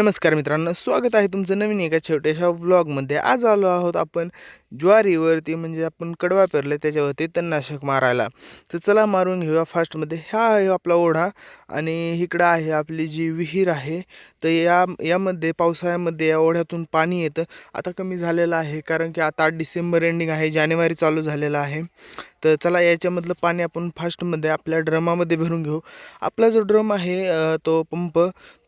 नमस्कार मित्रांनो स्वागत आहे तुमचं नवीन एका छोट्याशा व्लॉगमध्ये आज आलो आहोत आपण ज्वारीवरती म्हणजे आपण कडवा पेरलं त्याच्यावरती तणनाशक मारायला. तर चला मारून घेऊया फास्टमध्ये. हा आहे आपला ओढा आणि इकडं आहे आपली जी विहीर आहे. तर या यामध्ये पावसाळ्यामध्ये या ओढ्यातून पाणी येतं. आता कमी झालेलं आहे कारण की आता आठ डिसेंबर एंडिंग आहे जानेवारी चालू झालेला आहे. तर चला याच्यामधलं पाणी आपण फास्टमध्ये आपल्या ड्रमामध्ये भरून घेऊ. आपला जो ड्रम आहे तो पंप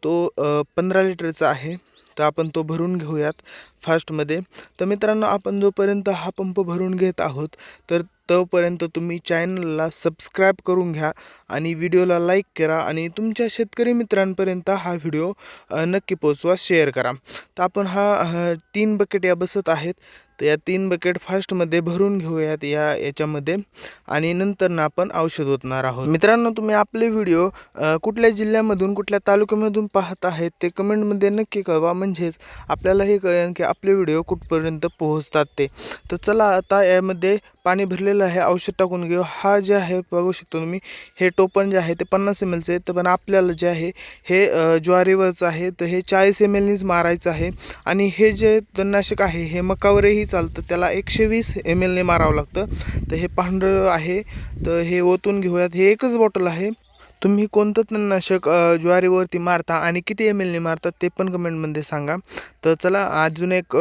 तो पंधरा लिटरचा आहे. तर आपण तो भरून घेऊयात. फास्टमध्ये. तर मित्रांनो आपण जोपर्यंत हा पंप भरून घेत आहोत तर तोपर्यंत तुम्ही चॅनलला सबस्क्राईब करून घ्या आणि व्हिडिओला लाईक करा आणि तुमच्या शेतकरी मित्रांपर्यंत हा व्हिडिओ नक्की पोचवा शेअर करा. तर आपण हा तीन बकेट या बसत आहेत. तर या तीन बकेट फास्टमध्ये भरून घेऊयात या याच्यामध्ये आणि नंतर ना आपण औषध ओतणार आहोत. मित्रांनो तुम्ही आपले व्हिडिओ कुठल्या जिल्ह्यामधून कुठल्या तालुक्यामधून पाहत आहेत ते कमेंटमध्ये नक्की कळवा. म्हणजेच आपल्याला हे कळेल की आपले व्हिडिओ कुठपर्यंत पोहोचतात ते. तर चला आता यामध्ये पाणी भरलेलं आहे औषध टाकून घेऊ. हा जे आहे बघू शकतो तुम्ही हे टोपण जे आहे ते पन्नास एम एलचं आहे. तर पण आपल्याला जे आहे हे ज्वारीवरचं आहे. तर हे चाळीस एम एलनीच मारायचं आहे. आणि हे जे तणनाशक आहे हे मकावरही चालतं. त्याला एकशे वीस एम एलने मारावं लागतं. तर हे पांढरं आहे. तर हे ओतून घेऊयात. हे एकच बॉटल आहे. तुम्ही कोणतं तणनाशक ज्वारीवरती मारता आणि किती एम एलने मारतात ते पण कमेंटमध्ये सांगा. तर चला अजून एक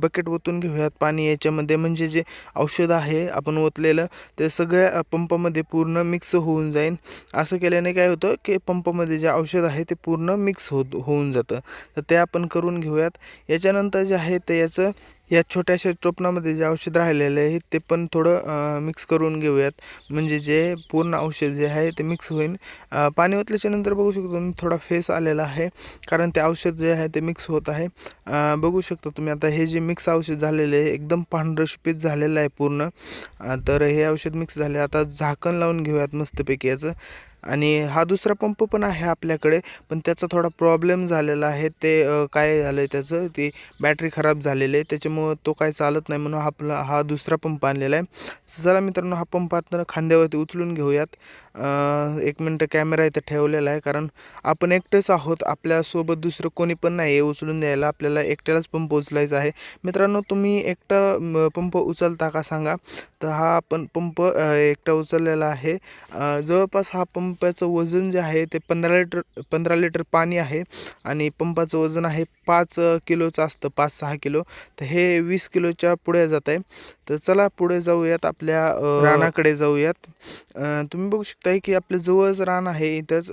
बकेट ओतून घेऊयात पाणी याच्यामध्ये. म्हणजे जे औषध आहे आपण ओतलेलं ते सगळ्या पंपामध्ये पूर्ण मिक्स होऊन जाईल असं केल्याने काय होतं की पंपामध्ये जे औषध आहे ते पूर्ण मिक्स होत होऊन जातं. तर ते आपण करून घेऊयात. याच्यानंतर जे आहे ते याचं या छोट्याशा चोपणामध्ये जे औषध राहिलेलं आहे ते पण थोडं मिक्स करून घेऊयात. म्हणजे जे पूर्ण औषध जे आहे ते मिक्स होईल पाणी ओतल्याच्या नंतर बघू शकतो तुम्ही थोडा फेस आलेला आहे. कारण ते औषध जे आहे ते मिक्स होत आहे. बघू शकता तुम्ही आता हे जे मिक्स औषध झालेले आहे एकदम पांढरशपीत झालेलं आहे पूर्ण. तर हे औषध मिक्स झाले. आता झाकण लावून घेऊयात मस्तपैकी याचं. आणि हा दुसरा पंप पण आहे आपल्याकडे पण त्याचा थोडा प्रॉब्लेम झालेला आहे. ते काय झालं आहे त्याचं? ती बॅटरी खराब झालेली आहे. त्याच्यामुळं तो काय चालत नाही म्हणून आपला हा दुसरा पंप आणलेला आहे. चला मित्रांनो हा पंप आता खांद्यावरती उचलून घेऊयात. एक मिनटं कॅमेरा इथं ठेवलेला आहे. कारण आपण एकटेच आहोत. आपल्यासोबत दुसरं कोणी पण नाही आहे उचलून द्यायला. आपल्याला एकट्यालाच पंप उचलायचा आहे. मित्रांनो तुम्ही एकटा पंप उचलता का सांगा? तर हा आपण पंप एकटा उचललेला आहे. जवळपास हा पंप पंपाचं वजन जे आहे ते पंधरा लिटर पंधरा लिटर पाणी आहे आणि पंपाचं वजन आहे पाच किलोचं असतं पाच सहा किलो. तर हे वीस किलोच्या पुढे जात आहे. तर चला पुढे जाऊयात आपल्या रानाकडे जाऊयात. तुम्ही बघू शकताय की आपलं जवळच रान आहे इथंच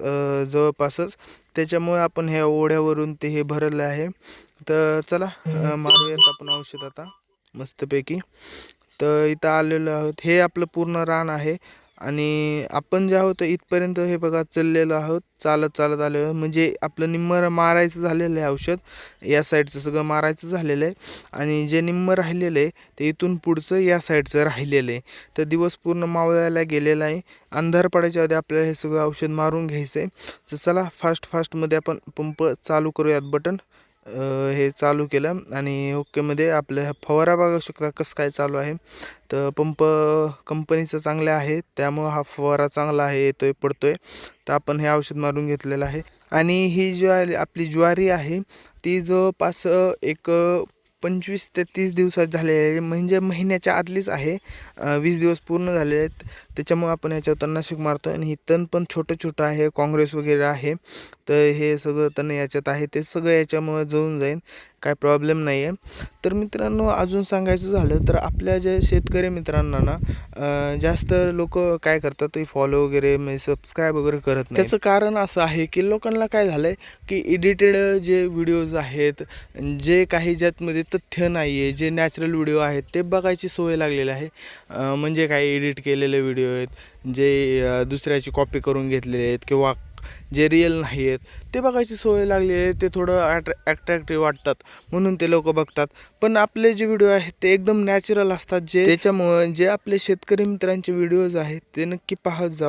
जवळपासच. त्याच्यामुळे आपण ह्या ओढ्यावरून ते हे भरलं आहे. तर चला मारूयात आपण औषध आता मस्तपैकी. तर इथं आलेलो आहोत. हे आपलं पूर्ण रान आहे. आणि आपण जे आहोत इथपर्यंत हे बघा चाललेलो आहोत चालत चालत आलेलो म्हणजे आपलं निम्मं मारायचं झालेलं आहे औषध या साईडचं सगळं मारायचं झालेलं आहे. आणि जे निम्मं राहिलेलं आहे ते इथून पुढचं या साईडचं राहिलेलं आहे. तर दिवस पूर्ण मावळायला गेलेला आहे. अंधार पडायच्या आधी आपल्याला हे सगळं औषध मारून घ्यायचं आहे. तर चला फास्ट फास्टमध्ये आपण पंप चालू करूयात बटन हे चालू केलं आणि ओकेमध्ये आपलं फवारा बघू शकता कसं काय चालू आहे. तर पंप कंपनीचं चांगलं आहे त्यामुळं हा फवारा चांगला आहे येतोय पडतोय. तर आपण हे औषध मारून घेतलेलं आहे. आणि ही ज्वारी आपली ज्वारी आहे ती जवळपास एक पंचवीस ते तीस दिवसात झालेले आहे. म्हणजे महिन्याच्या आतलीच आहे. वीस दिवस पूर्ण झाले आहेत. त्याच्यामुळे आपण याच्यावर तणनाशक मारतो आणि ही तण पण छोटं छोटं आहे. काँग्रेस वगैरे आहे. तर हे सगळं तण याच्यात आहे. ते सगळं याच्यामुळे जळून जाईल काय प्रॉब्लेम नाही आहे तर मित्रांनो अजून सांगायचं झालं तर आपल्या ज्या शेतकरी मित्रांना ना जास्त लोक काय करतात ते फॉलो वगैरे म्हणजे सबस्क्राईब वगैरे करत नाही त्याचं कारण असं आहे की लोकांना काय झालं आहे की एडिटेड जे व्हिडिओज आहेत जे काही ज्यातमध्ये तथ्य नाही आहे जे नॅचरल व्हिडिओ आहेत ते बघायची सवय लागलेली आहे. म्हणजे काही एडिट केलेले व्हिडिओ आहेत जे दुसऱ्याची कॉपी करून घेतलेले आहेत किंवा जे रिअल नाही आहेत ते बघायची सवय लागलेली आहे ते थोडं ॲट्रॅ ॲट्रॅक्टिव्ह वाटतात म्हणून ते लोक बघतात. पण आपले जे व्हिडिओ आहेत ते एकदम नॅचरल असतात. जे त्याच्यामुळं जे आपले शेतकरी मित्रांचे व्हिडिओज आहेत ते नक्की पाहत जा